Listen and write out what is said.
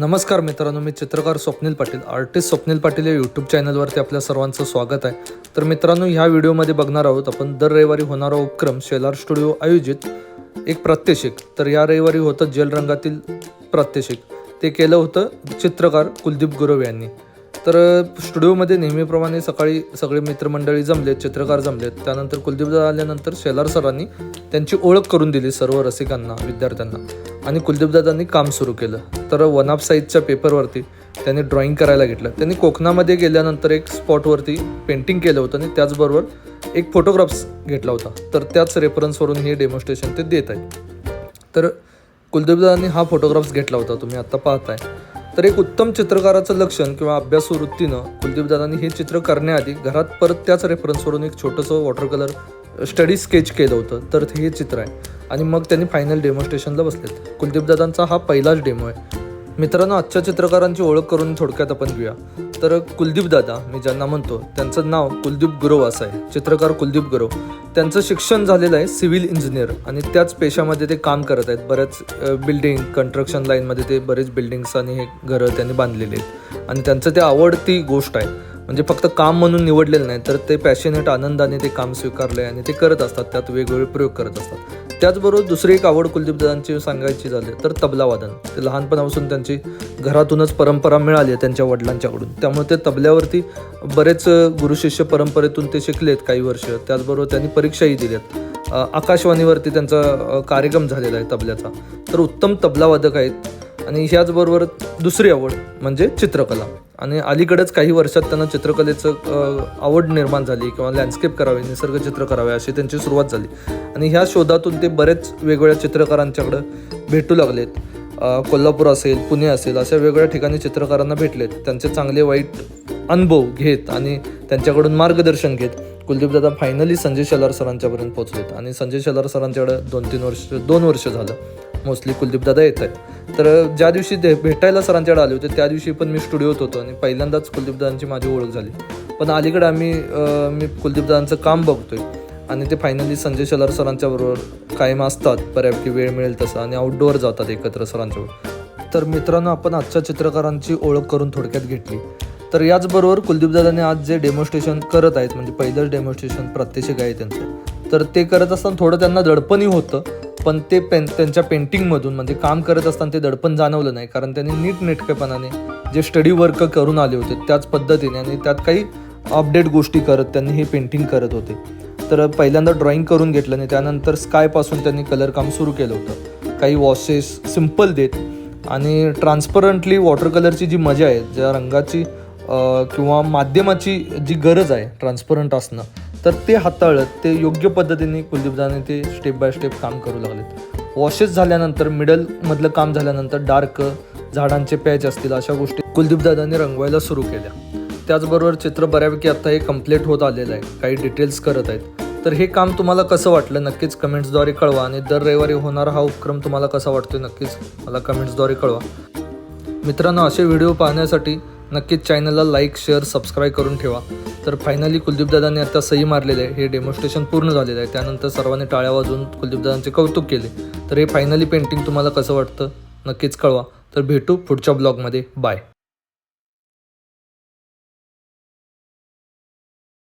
नमस्कार मित्रांनो मी चित्रकार स्वप्नील पाटील आर्टिस्ट स्वप्नील पाटील या यूट्यूब चॅनलवरती आपल्या सर्वांचं स्वागत आहे. तर मित्रांनो ह्या व्हिडिओमध्ये बघणार आहोत आपण दर रविवारी होणारा उपक्रम शेलार स्टुडिओ आयोजित एक प्रात्यक्षिक. तर या रविवारी होतं जेल रंगातील प्रात्यक्षिक. ते केलं होतं चित्रकार कुलदीप गुरव यांनी. तर स्टुडिओमध्ये नेहमीप्रमाणे सकाळी सगळे मित्रमंडळी जमलेत चित्रकार जमलेत. त्यानंतर कुलदीपदा आल्यानंतर शेलार सरांनी त्यांची ओळख करून दिली सर्व रसिकांना विद्यार्थ्यांना. आणि कुलदीपदादांनी काम सुरू केलं. तर वन ऑफ साईजच्या पेपरवरती त्यांनी ड्रॉईंग करायला घेतलं. त्यांनी कोकणामध्ये गेल्यानंतर एक स्पॉटवरती पेंटिंग केलं होतं आणि त्याचबरोबर एक फोटोग्राफ्स घेतला होता. तर त्याच रेफरन्सवरून हे डेमॉन्स्ट्रेशन ते देत आहेत. तर कुलदीपदादांनी हा फोटोग्राफ्स घेतला होता तुम्ही आत्ता पाहताय. तर एक उत्तम चित्रकाराचं लक्षण किंवा अभ्यासवृत्तीनं कुलदीपदादांनी हे चित्र करण्याआधी घरात परत त्याच रेफरन्सवरून एक छोटंसं वॉटर कलर स्टडी स्केच केलं होतं. तर ते हे चित्र आहे. आणि मग त्यांनी फायनल डेमॉन्स्ट्रेशनला बसलेत. कुलदीपदादांचा हा पहिलाच डेमो आहे. मित्रांनो आजच्या चित्रकारांची ओळख करून थोडक्यात आपण घेऊया. तर कुलदीप दादा मी ज्यांना म्हणतो त्यांचं नाव कुलदीप गुरव असं आहे. चित्रकार कुलदीप गुरव. त्यांचं शिक्षण झालेलं आहे सिव्हिल इंजिनियर आणि त्याच पेशामध्ये ते काम करत आहेत. बऱ्याच बिल्डिंग कन्स्ट्रक्शन लाईनमध्ये ते बरेच बिल्डिंग्स आणि हे घरं त्यांनी बांधलेली आहेत. आणि त्यांचं ते आवडती गोष्ट आहे. म्हणजे फक्त काम म्हणून निवडलेलं नाही तर ते पॅशनेट आनंदाने ते काम स्वीकारले आणि ते करत असतात. त्यात वेगवेगळे प्रयोग करत असतात. त्याचबरोबर दुसरी एक आवड कुलदीपदादांची सांगायची झाली तर तबला वादन. ते लहानपणापासून त्यांची घरातूनच परंपरा मिळाली आहे त्यांच्या वडिलांच्याकडून. त्यामुळे ते तबल्यावरती बरेच गुरुशिष्य परंपरेतून ते शिकलेत काही वर्ष. त्याचबरोबर त्यांनी परीक्षाही दिल्यात. आहेत आकाशवाणीवरती त्यांचा कार्यक्रम झालेला आहे तबल्याचा. तर उत्तम तबलावादक आहेत. आणि ह्याचबरोबर दुसरी आवड म्हणजे चित्रकला. आणि अलीकडेच काही वर्षात त्यांना चित्रकलेचं आवड निर्माण झाली किंवा लँडस्केप करावे निसर्ग चित्र करावे अशी त्यांची सुरुवात झाली. आणि ह्या शोधातून ते बरेच वेगवेगळ्या चित्रकारांच्याकडं भेटू लागलेत. कोल्हापूर असेल पुणे असेल अशा वेगवेगळ्या ठिकाणी चित्रकारांना भेटलेत. त्यांचे चांगले वाईट अनुभव घेत आणि त्यांच्याकडून मार्गदर्शन घेत कुलदीप दादा फायनली संजय शेलार सरांच्यापर्यंत पोहोचलेत. आणि संजय शेलार सरांच्याकडे दोन तीन वर्ष दोन वर्ष झालं. मोस्टली कुलदीपदादा येत आहेत. तर ज्या दिवशी ते भेटायला सरांच्याकडे आले होते त्या दिवशी पण मी स्टुडिओत होतो आणि पहिल्यांदाच कुलदीपदादांची माझी ओळख झाली. पण अलीकडे आम्ही मी कुलदीपदादांचं काम बघतोय आणि ते फायनली संजय शेलार सरांच्या बरोबर कायम असतात. बऱ्यापैकी वेळ मिळेल तसं आणि आउटडोअर जातात एकत्र सरांच्याबरोबर तर मित्रांनो आपण आजच्या चित्रकारांची ओळख करून थोडक्यात घेतली. तर याचबरोबर कुलदीपदादांनी आज जे डेमॉन्स्ट्रेशन करत आहेत म्हणजे पहिलंच डेमॉन्स्ट्रेशन प्रात्यक्षिक आहे त्यांचं तर ते करत असताना थोडं त्यांना दडपणही होतं. पण ते पेन त्यांच्या पेंटिंगमधून म्हणजे काम करत असताना ते दडपण जाणवलं नाही कारण त्यांनी नीटनेटकेपणाने जे स्टडी वर्क करून आले होते त्याच पद्धतीने आणि त्यात काही अपडेट गोष्टी करत त्यांनी हे पेंटिंग करत होते. तर पहिल्यांदा ड्रॉईंग करून घेतलं आणि त्यानंतर स्कायपासून त्यांनी कलर काम सुरू केलं होतं. काही वॉशेस सिंपल देत आणि ट्रान्सपरंटली वॉटर कलरची जी मजा आहे ज्या रंगाची किंवा माध्यमाची जी गरज आहे ट्रान्सपरंट असणं तर ते हाताळत ते योग्य पद्धतीने कुलदीपदाने ते स्टेप बाय स्टेप काम करू लागलेत. वॉशेस झाल्यानंतर मिडलमधलं काम झाल्यानंतर डार्क झाडांचे पॅच असतील अशा गोष्टी कुलदीपदादांनी रंगवायला सुरू केल्या. त्याचबरोबर चित्र बऱ्यापैकी आता हे कंप्लीट होत आलेलं आहे काही डिटेल्स करत आहेत. तर हे काम तुम्हाला कसं वाटलं? नक्कीच कमेंट्सद्वारे कळवा आणि दर रविवारी होणारा हा उपक्रम तुम्हाला कसा वाटतोय? नक्कीच मला कमेंट्सद्वारे कळवा. मित्रांनो असे व्हिडिओ पाहण्यासाठी नक्कीच चॅनलला लाईक शेअर सबस्क्राईब करून ठेवा. तर फायनली कुलदीपदादांनी आता सही मारलेले आहे. हे डेमॉन्स्ट्रेशन पूर्ण झालेलं आहे. त्यानंतर सर्वांनी टाळ्या वाजवून कुलदीपदादांचे कौतुक केले. तर हे फायनली पेंटिंग तुम्हाला कसं वाटतं? नक्कीच कळवा. तर भेटू पुढच्या ब्लॉगमध्ये बाय